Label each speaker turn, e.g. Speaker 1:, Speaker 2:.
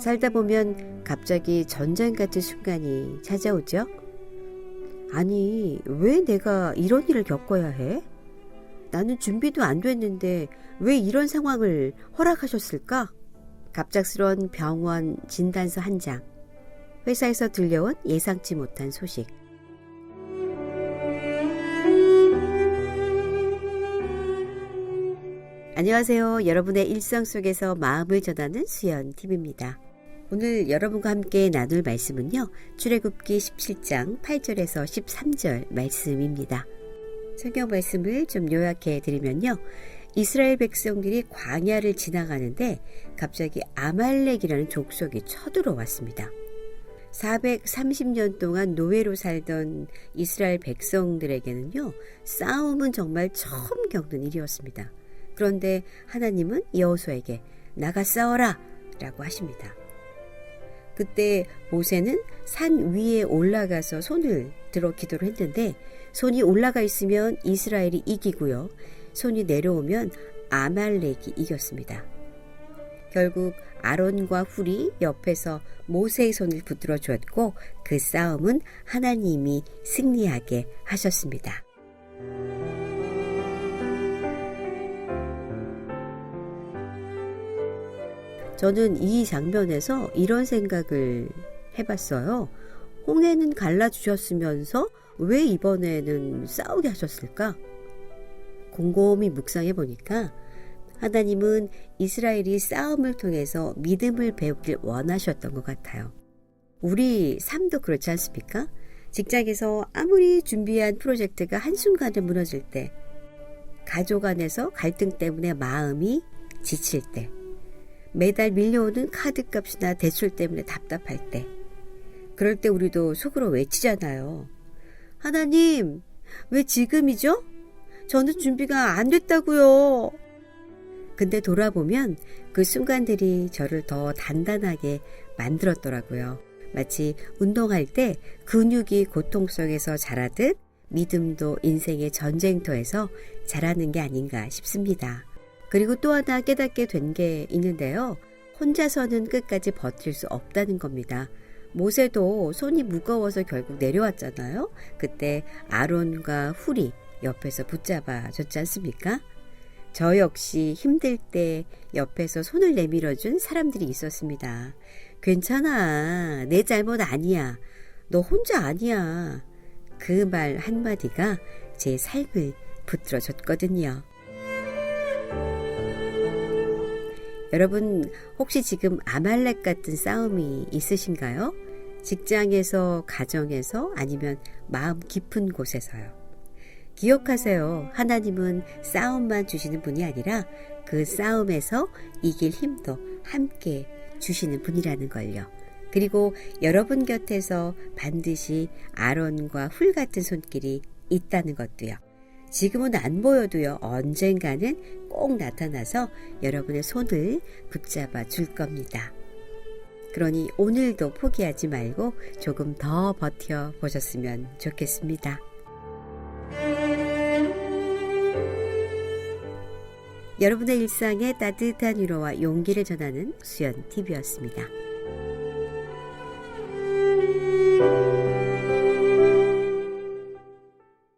Speaker 1: 살다 보면 갑자기 전쟁 같은 순간이 찾아오죠. 아니, 왜 내가 이런 일을 겪어야 해? 나는 준비도 안 됐는데 왜 이런 상황을 허락하셨을까? 갑작스런 병원 진단서 한 장. 회사에서 들려온 예상치 못한 소식. 안녕하세요. 여러분의 일상 속에서 마음을 전하는 수연 TV입니다. 오늘 여러분과 함께 나눌 말씀은요. 출애굽기 17장 8절에서 13절 말씀입니다. 성경 말씀을 좀 요약해 드리면요. 이스라엘 백성들이 광야를 지나가는데 갑자기 아말렉이라는 족속이 쳐들어왔습니다. 430년 동안 노예로 살던 이스라엘 백성들에게는요, 싸움은 정말 처음 겪는 일이었습니다. 그런데 하나님은 여호수에게 나가 싸워라 라고 하십니다. 그때 모세는 산 위에 올라가서 손을 들어 기도를 했는데 손이 올라가 있으면 이스라엘이 이기고요. 손이 내려오면 아말렉이 이겼습니다. 결국 아론과 훌이 옆에서 모세의 손을 붙들어 주었고 그 싸움은 하나님이 승리하게 하셨습니다. 저는 이 장면에서 이런 생각을 해봤어요. 홍해는 갈라주셨으면서 왜 이번에는 싸우게 하셨을까? 곰곰이 묵상해 보니까 하나님은 이스라엘이 싸움을 통해서 믿음을 배우길 원하셨던 것 같아요. 우리 삶도 그렇지 않습니까? 직장에서 아무리 준비한 프로젝트가 한순간에 무너질 때, 가족 안에서 갈등 때문에 마음이 지칠 때, 매달 밀려오는 카드값이나 대출 때문에 답답할 때, 그럴 때 우리도 속으로 외치잖아요. 하나님, 왜 지금이죠? 저는 준비가 안 됐다고요. 근데 돌아보면 그 순간들이 저를 더 단단하게 만들었더라고요. 마치 운동할 때 근육이 고통 속에서 자라듯 믿음도 인생의 전쟁터에서 자라는 게 아닌가 싶습니다. 그리고 또 하나 깨닫게 된 게 있는데요. 혼자서는 끝까지 버틸 수 없다는 겁니다. 모세도 손이 무거워서 결국 내려왔잖아요. 그때 아론과 훌이 옆에서 붙잡아 줬지 않습니까? 저 역시 힘들 때 옆에서 손을 내밀어 준 사람들이 있었습니다. 괜찮아. 내 잘못 아니야. 너 혼자 아니야. 그 말 한마디가 제 삶을 붙들어 줬거든요. 여러분, 혹시 지금 아말렉 같은 싸움이 있으신가요? 직장에서, 가정에서, 아니면 마음 깊은 곳에서요. 기억하세요. 하나님은 싸움만 주시는 분이 아니라 그 싸움에서 이길 힘도 함께 주시는 분이라는 걸요. 그리고 여러분 곁에서 반드시 아론과 훌 같은 손길이 있다는 것도요. 지금은 안 보여도요, 언젠가는 꼭 나타나서 여러분의 손을 붙잡아 줄 겁니다. 그러니 오늘도 포기하지 말고 조금 더 버텨 보셨으면 좋겠습니다. 여러분의 일상에 따뜻한 위로와 용기를 전하는 수연 TV였습니다.